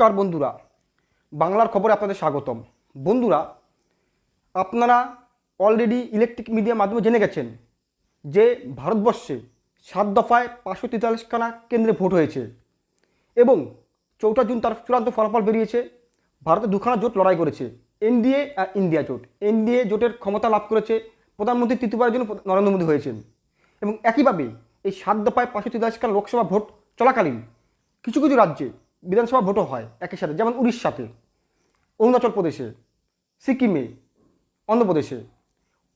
নমস্কার বন্ধুরা। বাংলার খবরে আপনাদের স্বাগতম। বন্ধুরা, আপনারা অলরেডি ইলেকট্রিক মিডিয়ার মাধ্যমে জেনে গেছেন যে ভারতবর্ষে সাত দফায় পাঁচশো তেতাল্লিশখানা কেন্দ্রে ভোট হয়েছে এবং চৌঠা জুন তার চূড়ান্ত ফলাফল বেরিয়েছে। ভারতে দুখানা জোট লড়াই করেছে, এনডিএ আর ইন্ডিয়া জোট। এনডিএ জোটের ক্ষমতা লাভ করেছে প্রধানমন্ত্রী তৃতীয়বারের জন্য নরেন্দ্র মোদী হয়েছেন এবং একইভাবে এই সাত দফায় পাঁচশো তেতাল্লিশখানা লোকসভা ভোট চলাকালীন কিছু কিছু রাজ্যে বিধানসভা ভোটও হয় একই সাথে, যেমন উড়িষ্যাতে, অরুণাচল প্রদেশে, সিকিমে, অন্ধ্রপ্রদেশে।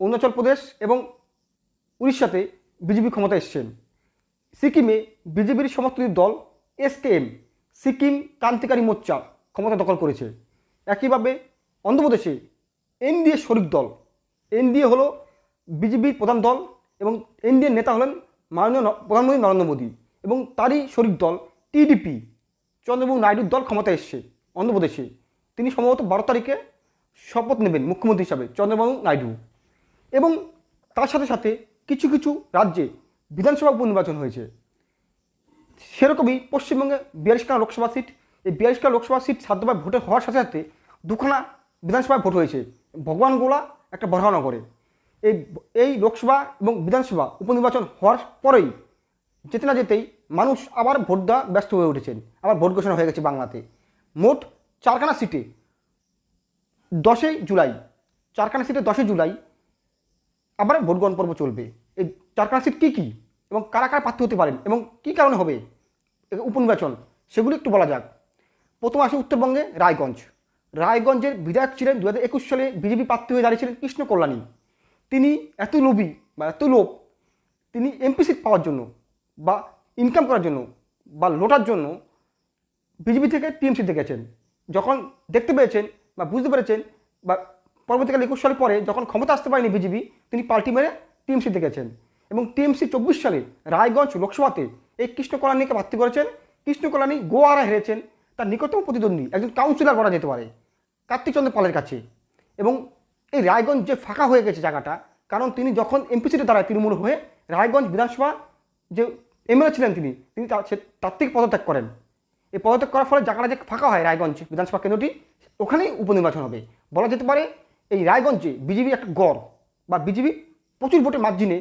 অরুণাচল প্রদেশ এবং উড়িষ্যাতে বিজেপি ক্ষমতা এসছেন সিকিমে বিজেপির সমর্থিত দল এসকেএম সিকিম ক্রান্তিকারী মোর্চা ক্ষমতা দখল করেছে। একইভাবে অন্ধ্রপ্রদেশে এনডিএ শরিক দল এনডিএ হলো বিজেপির প্রধান দল এবং এনডিএ নেতা হলেন মাননীয় প্রধানমন্ত্রী নরেন্দ্র মোদী এবং তারই শরিক দল টিডিপি চন্দ্রবাবু নাইডুর দল ক্ষমতা এসছে, অন্ধ্রপ্রদেশে। তিনি সম্ভবত বারো তারিখে শপথ নেবেন মুখ্যমন্ত্রী হিসাবে চন্দ্রবাবু নাইডু। এবং তার সাথে সাথে কিছু কিছু রাজ্যে বিধানসভা উপনির্বাচন হয়েছে। সেরকমই পশ্চিমবঙ্গে বিয়াল্লিশখানা লোকসভা সিট, এই বিয়াল্লিশখানা লোকসভা সিট সাধ্যভাবে ভোটে হওয়ার সাথে সাথে দুখানা বিধানসভায় ভোট হয়েছে, ভগবানগোলা, একটা বড়হানগরে। এই এই লোকসভা এবং বিধানসভা উপনির্বাচন হওয়ার পরেই যেতে না যেতেই মানুষ আবার ভোট দেওয়া ব্যস্ত হয়ে উঠেছেন। আবার ভোট ঘোষণা হয়ে গেছে বাংলাতে। মোট চারখানা সিটে দশই জুলাই, চারখানা সিটে দশই জুলাই আবার ভোট গ্রহণ পর্ব চলবে। এই চারখানা সিট কী কী এবং কারা কারা প্রার্থী হতে পারেন এবং কী কারণে হবে? উপনির্বাচন, সেগুলি একটু বলা যাক। প্রথম আসে উত্তরবঙ্গে রায়গঞ্জ। রায়গঞ্জের বিধায়ক ছিলেন দু হাজার একুশ সালে বিজেপি প্রার্থী হয়ে দাঁড়িয়েছিলেন কৃষ্ণ কল্যাণী। তিনি এত লোভী বা এত লোভ, তিনি এমপি সিট পাওয়ার জন্য বা ইনকাম করার জন্য বা লোটার জন্য বিজেপি থেকে টিএমসিতে গেছেন যখন দেখতে পেয়েছেন বা বুঝতে পেরেছেন বা পরবর্তীকালে একুশ সালে পরে যখন ক্ষমতা আসতে পারেনি বিজেপি তিনি পাল্টি মেরে টিএমসিতে গেছেন এবং টিএমসি চব্বিশ সালে রায়গঞ্জ লোকসভাতে এই কৃষ্ণ কল্যাণীকে প্রার্থী করেছেন। কৃষ্ণ কল্যাণী গোয়ারা হেরেছেন, তার নিকটতম প্রতিদ্বন্দ্বী একজন কাউন্সিলর বলা যেতে পারে কার্তিক চন্দ্র পালের কাছে। এবং এই রায়গঞ্জ যে ফাঁকা হয়ে গেছে জায়গাটা, কারণ তিনি যখন এমপি সিটে দাঁড়ায় তৃণমূল হয়ে রায়গঞ্জ বিধানসভা যে এমএলএ ছিলেন তিনি। তিনি তার থেকে পদত্যাগ করেন। এই পদত্যাগ করার ফলে জায়গাটা যে ফাঁকা হয় রায়গঞ্জ বিধানসভা কেন্দ্রটি, ওখানেই উপনির্বাচন হবে। বলা যেতে পারে, এই রায়গঞ্জে বিজেপি একটা গড় বা বিজেপি প্রচুর ভোটের মার্জিনে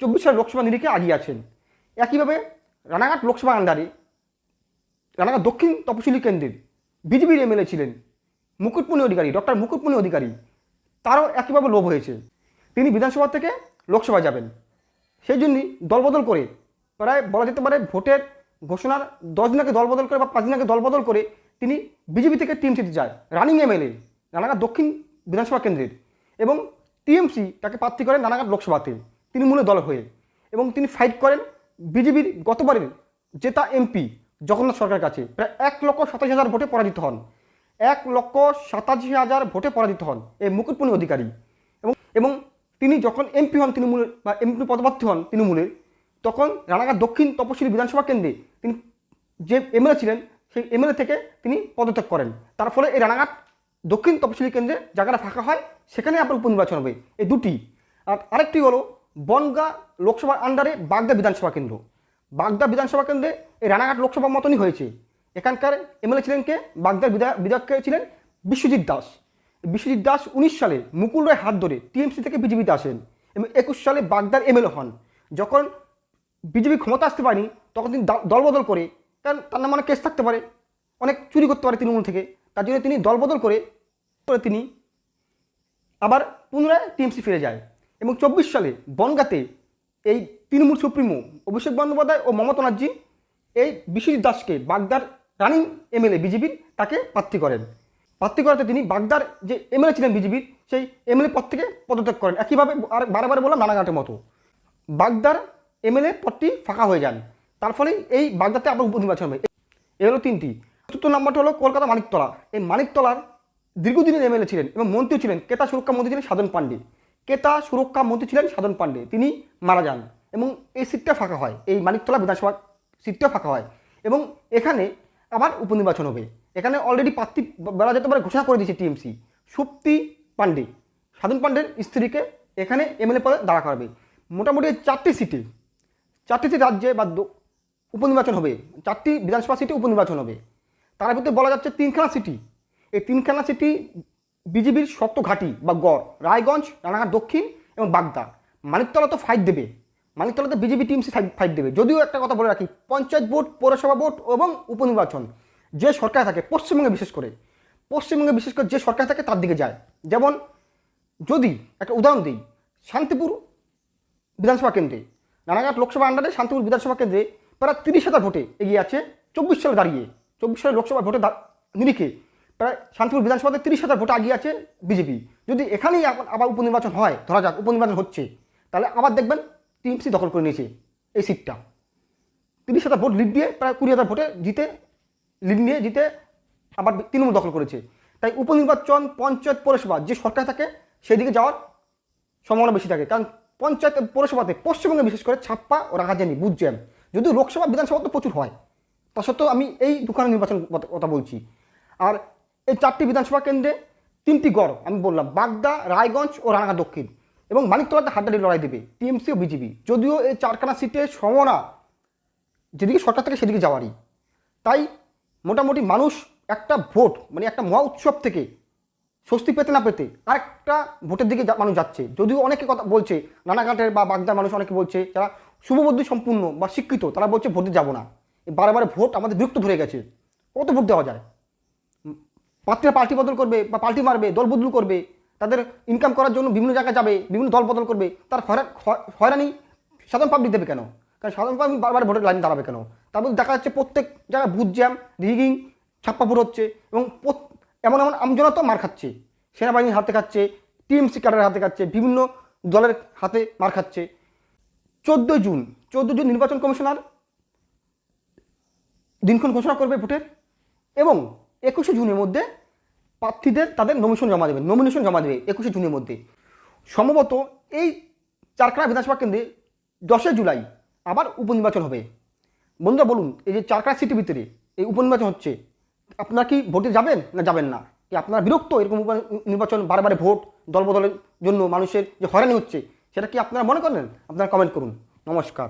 চব্বিশ সালের লোকসভা নিরিখে আগিয়ে আছেন। একইভাবে রানাঘাট লোকসভা আন্ডারে, রানাঘাট দক্ষিণ তপশিলি কেন্দ্রের বিজেপির এমএলএ ছিলেন, মুকুটমণি অধিকারী, ডক্টর মুকুটমণি অধিকারী। তারও একইভাবে লোভ হয়েছে। তিনি বিধানসভা থেকে লোকসভায় যাবেন। সেই জন্যই দলবদল করে প্রায় বলা যেতে পারে ভোটের ঘোষণার দশ দিন আগে দলবদল করে বা পাঁচ দিন আগে দলবদল করে তিনি বিজেপি থেকে টিএমসিতে যায় রানিং এমএলএ রানাঘাট দক্ষিণ বিধানসভা কেন্দ্রের এবং টিএমসি তাকে প্রার্থী করেন রানাঘাট লোকসভাতে। তৃণমূলের দল হয়ে এবং তিনি ফাইট করেন বিজেপির গতবারের জেতা এমপি জগন্নাথ সরকারের কাছে। প্রায় এক লক্ষ সাতাশ হাজার ভোটে পরাজিত হন। এক লক্ষ সাতাশি হাজার ভোটে পরাজিত হন এই মুকুটমণি অধিকারী এবং এবং তিনি যখন এমপি হন তৃণমূলের বা এমপি পদপ্রার্থী হন তৃণমূলের তখন রানাঘাট দক্ষিণ তপশিলি বিধানসভা কেন্দ্রে তিনি যে এমএলএ ছিলেন, সেই এমএলএ থেকে তিনি পদত্যাগ করেন। তার ফলে এই রানাঘাট দক্ষিণ তপশিলি কেন্দ্রে জায়গাটা ফাঁকা হয় সেখানে আপনার উপনির্বাচন হবে। এই দুটি। আর আরেকটি হলো বনগা লোকসভার আন্ডারে বাগদা বিধানসভা কেন্দ্র। বাগদা বিধানসভা কেন্দ্রে এই রানাঘাট লোকসভার মতনই হয়েছে। এখানকার এমএলএ ছিলেন কে? বাগদার বিধায়ক ছিলেন? বিশ্বজিৎ দাস। বিশ্বজিৎ দাস উনিশ সালে মুকুল রায় হাত ধরে টিএমসি থেকে বিজেপিতে আসেন এবং একুশ সালে বাগদার এমএলএ হন। যখন বিজেপি ক্ষমতা আসতে পারেনি, তখন তিনি দল- দলবদল করে, কারণ তার নাম অনেক কেস থাকতে পারে, অনেক চুরি করতে পারে তৃণমূল থেকে, তার জন্য তিনি দলবদল করে করে তিনি আবার পুনরায় টিএমসি ফিরে যায়। এবং চব্বিশ সালে বনগাতে এই তৃণমূল সুপ্রিমো অভিষেক বন্দ্যোপাধ্যায় ও মমতা ব্যানার্জি, এই বিশ্বজিৎ দাসকে বাগদার রানিং এমএলএ বিজেপির তাকে প্রার্থী করেন। প্রার্থী করাতে তিনি বাগদার যে এমএলএ ছিলেন বিজেপির, সেই এমএলএ পদ থেকে পদত্যাগ করেন। একইভাবে আর বারে বারে বললাম রানাঘাটের মতো। বাগদার এমএলএ পদটি ফাঁকা হয়ে যান। তার ফলে এই বাগদাতে আবার উপনির্বাচন হবে। এ হলো তিনটি। চতুর্থ নম্বরটা হলো কলকাতা মানিকতলা। এই মানিকতলার দীর্ঘদিনের এমএলএ ছিলেন এবং মন্ত্রী ছিলেন কেতা সুরক্ষা মন্ত্রী ছিলেন সাধন পাণ্ডে। কেতা সুরক্ষা মন্ত্রী ছিলেন সাধন পাণ্ডে। তিনি মারা যান এবং এই সিটটা ফাঁকা হয়। এই মানিকতলা বিধানসভা সিটটা ফাঁকা হয় এবং এখানে আবার উপনির্বাচন হবে। এখানে অলরেডি প্রার্থী বলা যেতে পারে ঘোষণা করে দিয়েছে টিএমসি। সুপ্তি পাণ্ডে। সাধন পাণ্ডের স্ত্রীকে এখানে এমএলএ পদে দাঁড়া করাবে। মোটামুটি চারটি সিটে চারটি রাজ্যে বা উপনির্বাচন হবে। চারটি বিধানসভা সিটি উপনির্বাচন হবে। তার ভিতরে বলা যাচ্ছে তিনখানা সিটি। এই তিনখানা সিটি বিজেপির শক্ত ঘাঁটি বা গড়। রায়গঞ্জ রানাঘাট দক্ষিণ এবং বাগদা। মানিকতলা তো ফাইট দেবে। মানিকতলাতে বিজেপি টিমসি ফাইট দেবে। যদিও একটা কথা বলে রাখি, পঞ্চায়েত ভোট, পৌরসভা ভোট এবং উপনির্বাচন যে সরকার থাকে, পশ্চিমবঙ্গে বিশেষ করে। পশ্চিমবঙ্গে বিশেষ করে যে সরকার থাকে, তার দিকে যায়। যেমন যদি একটা উদাহরণ দিই, শান্তিপুর বিধানসভা কেন্দ্রে রানাঘাট লোকসভা আন্ডারে শান্তিপুর বিধানসভা কেন্দ্রে প্রায় তিরিশ হাজার ভোটে এগিয়ে আছে চব্বিশ সালে দাঁড়িয়ে। চব্বিশ সালে লোকসভা ভোটে নিরিখে প্রায় শান্তিপুর বিধানসভাতে তিরিশ হাজার ভোটে এগিয়ে আছে বিজেপি। যদি এখানেই আবার- উপনির্বাচন হয়, ধরা যাক উপনির্বাচন হচ্ছে, তাহলে আবার দেখবেন টিএমসি দখল করে নিয়েছে এই সিটটা। তিরিশ হাজার ভোট লিড দিয়ে প্রায় কুড়ি হাজার ভোটে জিতে, লিড নিয়ে জিতে আবার তৃণমূল দখল করেছে। তাই উপনির্বাচন পঞ্চায়েত পৌরসভা যে সরকার থাকে, সেদিকে যাওয়ার সম্ভাবনা বেশি থাকে। কারণ পঞ্চায়েত পৌরসভাতে পশ্চিমবঙ্গে বিশেষ করে ছাপ্পা ও রাহাজানি বুঝছেন যদিও লোকসভা, বিধানসভা তো প্রচুর হয়। তা সত্ত্বেও আমি এই দুখানে নির্বাচন কথা- বলছি। আর এই চারটি বিধানসভা কেন্দ্রে তিনটি গড়, আমি বললাম, বাগদা, রায়গঞ্জ ও রানাঘাট দক্ষিণ। এবং মানিকতলাতে হাড্ডাডি লড়াই দেবে, টিএমসি ও বিজেপি। যদিও এই চারখানা সিটে সমনা যেদিকে সরকার থাকে সেদিকে যাওয়ারই। তাই মোটামুটি মানুষ একটা ভোট মানে একটা মহা উৎসব থেকে স্বস্তি পেতে না পেতে আরেকটা ভোটের দিকে মানুষ যাচ্ছে। যদিও অনেকে কথা বলছে, রানাঘাটের বা বাগদার মানুষ অনেকে বলছে, যারা শুভবুদ্ধি সম্পূর্ণ বা শিক্ষিত, তারা বলছে ভোটে যাব না। বারে বারে ভোট আমাদের বিরক্ত ধরে গেছে। কত ভোট দেওয়া যায়? পাত্রীরা পার্টি বদল করবে বা পার্টি মারবে, দল বদল করবে, তাদের ইনকাম করার জন্য বিভিন্ন জায়গায় যাবে, বিভিন্ন দল বদল করবে, তার হয়রা- হয়রানি সাধারণ পাবলিক দেবে কেন? কারণ সাধারণ পাবলিক বারবার ভোটের লাইন দাঁড়াবে কেন? তারপর দেখা যাচ্ছে প্রত্যেক জায়গায় বুথ জ্যাম রিগিং ছাপ্পাপুর হচ্ছে এবং এমন এমন আমজনা তো মার খাচ্ছে। সেনাবাহিনীর হাতে খাচ্ছে, টিএমসি ক্যাডারের হাতে খাচ্ছে, বিভিন্ন দলের হাতে মার খাচ্ছে। চোদ্দোই জুন চোদ্দ জুন নির্বাচন কমিশনার দিনক্ষণ ঘোষণা করবে ভোটের এবং একুশে জুনের মধ্যে প্রার্থীদের তাদের নমিনেশন জমা দেবে নমিনেশন জমা দেবে একুশে জুনের মধ্যে। সম্ভবত এই চারখানা বিধানসভা কেন্দ্রে দশই জুলাই আবার উপনির্বাচন হবে। বন্ধুরা, বলুন, এই যে চারখানা সিটির ভিতরে এই উপনির্বাচন হচ্ছে আপনারা কি ভোটে যাবেন না যাবেন না? কি আপনারা বিরক্ত? এরকম নির্বাচন বারবার বারে ভোট, দলবদলের জন্য মানুষের যে হয়রানি হচ্ছে, সেটা কি আপনারা মনে করেন? আপনারা কমেন্ট করুন। নমস্কার।